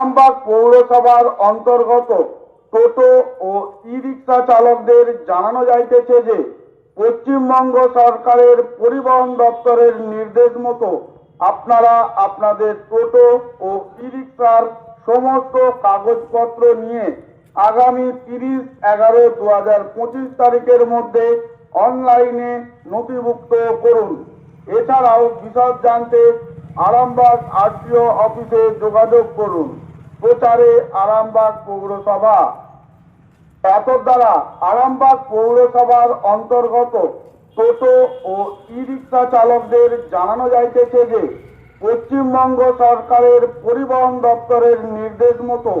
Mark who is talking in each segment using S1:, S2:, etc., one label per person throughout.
S1: আরামবাগ পৌরসভার অন্তর্গত টোটো ও ই রিক্সা চালকদের জানানো যাইতেছে যে, পশ্চিমবঙ্গ সরকারের পরিবহন দপ্তরের নির্দেশ মতো আপনারা আপনাদের টোটো ও ই রিক্সার সমস্ত কাগজপত্র নিয়ে আগামী তিরিশ এগারো দু হাজার পঁচিশ তারিখের মধ্যে অনলাইনে নথিভুক্ত করুন। এছাড়াও বিশদ জানতে আরামবাগ আরটিও অফিসে যোগাযোগ করুন। প্রচারে আরামবাগ পৌরসভা। এত দ্বারা আরামবাগ পৌরসভার অন্তর্গত টোটো ও ই রিক্সা চালকদের জানানো যাইতেছে যে, পশ্চিমবঙ্গ সরকারের পরিবহন দপ্তরের নির্দেশ মতো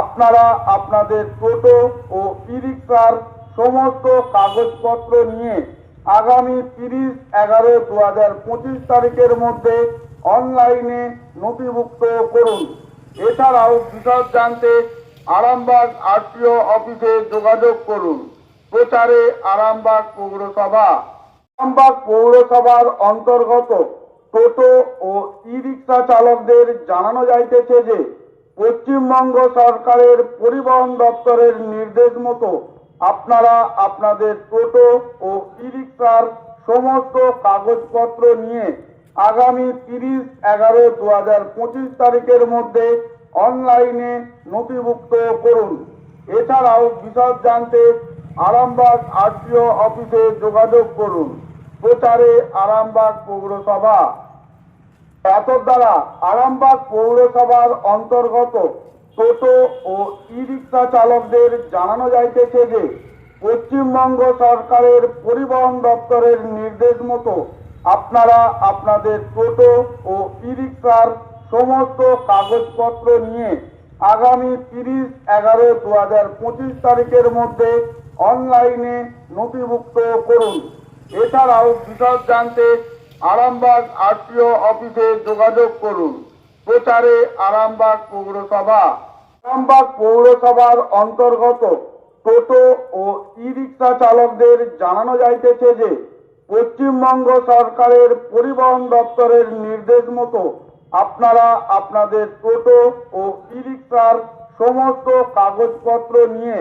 S1: আপনারা আপনাদের টোটো ও ই রিক্সার সমস্ত কাগজপত্র নিয়ে আগামী তিরিশ এগারো দু তারিখের মধ্যে অনলাইনে নথিভুক্ত করুন। এছাড়াও বিশদ জানতে আরামবাগ আরটিও অফিসে যোগাযোগ করুন। প্রচারে আরামবাগ পৌরসভা। আরামবাগ পৌরসভার অন্তর্গত টোটো ও ই রিক্সা চালকদের জানানো যাইতেছে যে, পশ্চিমবঙ্গ সরকারের পরিবহন দপ্তরের নির্দেশ মতো আপনারা আপনাদের টোটো ও ই রিক্সার সমস্ত কাগজপত্র নিয়ে আগামী তিরিশ এগারো দু তারিখের মধ্যে অনলাইনে নথিভুক্ত করুন। এছাড়াও বিশদ জানতে আরামবাগ আরটিও অফিসে যোগাযোগ করুন। প্রচারে আরামবাগ পৌরসভা। এত দ্বারা আরামবাগ পৌরসভার অন্তর্গত টোটো ও ই রিক্সা চালকদের জানানো যাইতেছে যে, পশ্চিমবঙ্গ সরকারের পরিবহন দপ্তরের নির্দেশ মতো আপনারা আপনাদের টোটো ও ই রিক্সার সমস্ত কাগজপত্র নিয়ে আগামী তিরিশ এগারো দু হাজার পঁচিশ তারিখের মধ্যে অনলাইনে নথিভুক্ত করুন। এছাড়াও বিশদ জানতে আরামবাগ আরটিও অফিসে যোগাযোগ করুন। প্রচারে আরামবাগ পৌরসভা। আরামবাগ পৌরসভার অন্তর্গত টোটো ও ই রিক্সা চালকদের জানানো যাইতেছে যে, পশ্চিমবঙ্গ সরকারের পরিবহন দপ্তরের নির্দেশ মতো আপনারা আপনাদের টোটো ও ই রিক্সার সমস্ত কাগজপত্র নিয়ে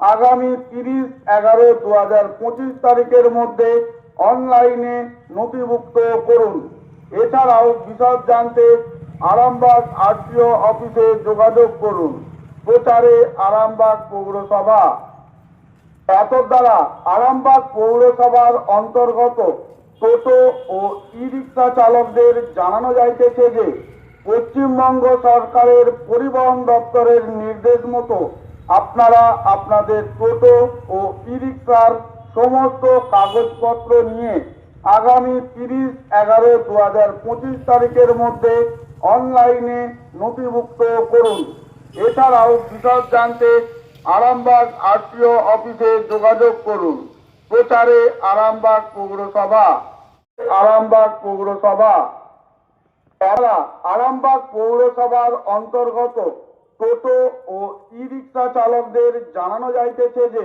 S1: আগামী তিরিশ এগারো দু তারিখের মধ্যে অনলাইনে নথিভুক্ত করুন। এছাড়াও বিশদ জানতে আরামবাগ আরটিও অফিসে যোগাযোগ করুন। প্রচারে আরামবাগ পৌরসভা। এত দ্বারা আরামবাগ পৌরসভার অন্তর্গত টোটো ও ই রিক্সা চালকদের জানানো যাইতেছে যে, পশ্চিমবঙ্গ সরকারের পরিবহন দপ্তরের নির্দেশ মতো আপনারা আপনাদের টোটো ও ই রিক্সার সমস্ত কাগজপত্র নিয়ে আগামী তিরিশ এগারো দু হাজার পঁচিশ তারিখের মধ্যে অনলাইনে নথিভুক্ত করুন। এছাড়াও বিশদ জানতে আরামবাগ আরটিও অফিসে যোগাযোগ করুন। প্রচারে আরামবাগ পৌরসভা আরামবাগ পৌরসভা। তারা আরামবাগ পৌরসভার অন্তর্গত টোটো ও ই রিক্সা চালকদের জানানো যাইতেছে যে